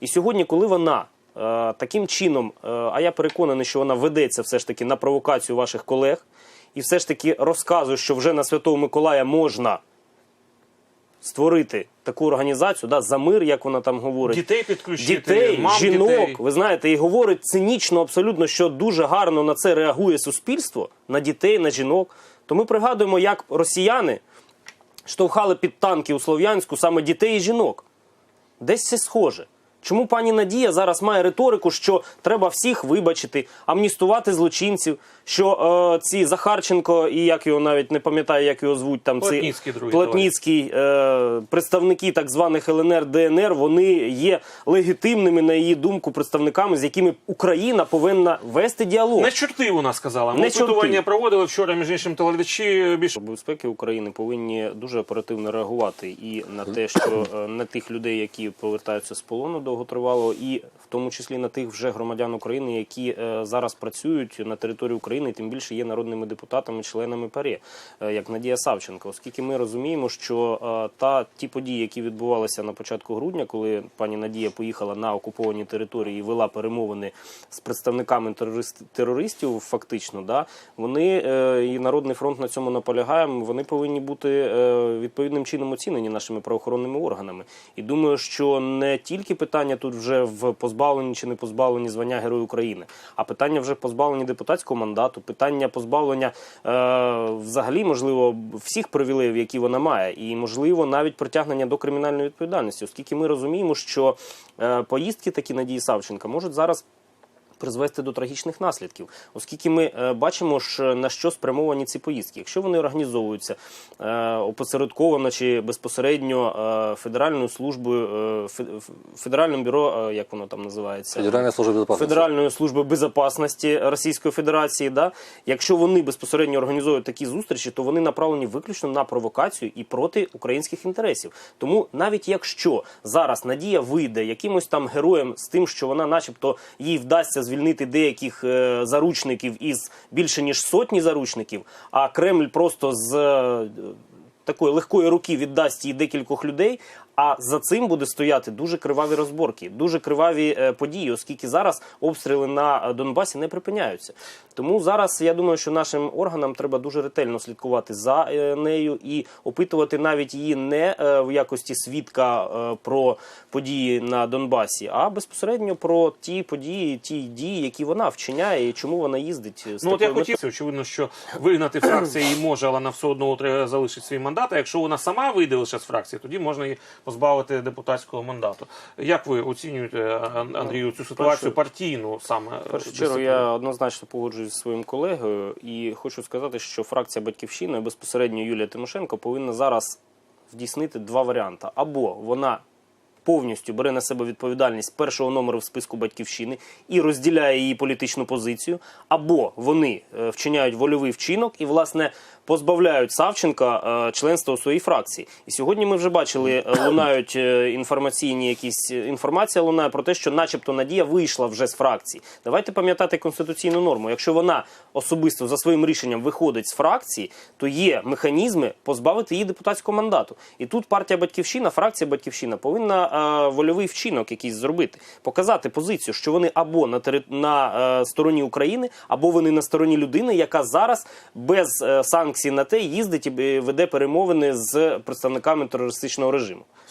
І сьогодні, коли вона е, таким чином, е, а я переконаний, що вона ведеться все ж таки на провокацію ваших колег, і все ж таки розказує, що вже на Святого Миколая можна створити таку організацію, да, за мир, як вона там говорить. Дітей підключити, Дітей, мам жінок, дітей. ви знаєте, і говорить цинічно абсолютно, що дуже гарно на це реагує суспільство, на дітей, на жінок. То ми пригадуємо, як росіяни штовхали під танки у Слов'янську саме дітей і жінок. Десь це схоже. Чому пані Надія зараз має риторику, що треба всіх вибачити, амністувати злочинців, що е, ці Захарченко і як його навіть не пам'ятаю, як його звуть там Плотніцький ці другий е, представники так званих ЛНР ДНР, вони є легітимними на її думку представниками, з якими Україна повинна вести діалог. Не чорти вона сказала. Ми Не чорти. проводили вчора, між іншим, телеглядачі більше безпеки України повинні дуже оперативно реагувати і на те, що е, на тих людей, які повертаються з полону довготривалого, і в тому числі на тих вже громадян України, які е, зараз працюють на території України, тим більше є народними депутатами, членами ПАРЄ, е, як Надія Савченко, оскільки ми розуміємо, що е, та ті події, які відбувалися на початку грудня, коли пані Надія поїхала на окуповані території і вела перемовини з представниками терорист- терористів, фактично, да вони і Народний фронт на цьому наполягає. Вони повинні бути відповідним чином оцінені нашими правоохоронними органами. І думаю, що не тільки питання тут вже в позбавленні чи не позбавленні звання Герою України, а питання вже позбавлені депутатського мандату, питання позбавлення е, взагалі, можливо, всіх привілеїв, які вона має, і можливо навіть притягнення до кримінальної відповідальності, оскільки ми розуміємо, що е, поїздки такі Надії Савченка можуть зараз призвести до трагічних наслідків, оскільки ми е, бачимо, ж на що спрямовані ці поїздки. Якщо вони організовуються е, опосередковано чи безпосередньо е, федеральною службою, е, федеральним бюро, е, як воно там називається, Федеральная служба безопасности. Федеральної служби безпечності Російської Федерації, да якщо вони безпосередньо організують такі зустрічі, то вони направлені виключно на провокацію і проти українських інтересів. Тому навіть якщо зараз Надія вийде якимось там героєм з тим, що вона, начебто, їй вдасться звільнити деяких е, заручників із більше ніж сотні заручників, а Кремль просто з е, такої легкої руки віддасть їй декількох людей. А за цим буде стояти дуже криваві розборки, дуже криваві е, події, оскільки зараз обстріли на е, Донбасі не припиняються. Тому зараз я думаю, що нашим органам треба дуже ретельно слідкувати за е, нею і опитувати навіть її не в якості свідка про події на Донбасі, а безпосередньо про ті події, ті дії, які вона вчиняє, і чому вона їздить з Ну от я хотів, очевидно, що вигнати фракцію її може, але вона все одно треба залишить свій мандат. А якщо вона сама вийде лише з фракції, тоді можна її позбавити депутатського мандату. Як ви оцінюєте, Андрію, цю ситуацію партійну саме? Першу чергу я однозначно погоджуюсь зі своїм колегою і хочу сказати, що фракція Батьківщина, і безпосередньо Юлія Тимошенко, повинна зараз здійснити два варіанти: або вона повністю бере на себе відповідальність першого номеру в списку батьківщини і розділяє її політичну позицію, або вони е, вчиняють вольовий вчинок і, власне, позбавляють Савченка е, членства у своїй фракції. І сьогодні ми вже бачили, е, лунають е, інформаційні якісь інформація лунає про те, що, начебто, Надія вийшла вже з фракції. Давайте пам'ятати конституційну норму. Якщо вона особисто за своїм рішенням виходить з фракції, то є механізми позбавити її депутатського мандату. І тут партія Батьківщина, фракція Батьківщина повинна вольовий вчинок якийсь зробити, показати позицію, що вони або на тери... на стороні України, або вони на стороні людини, яка зараз без санкцій на те їздить і веде перемовини з представниками терористичного режиму.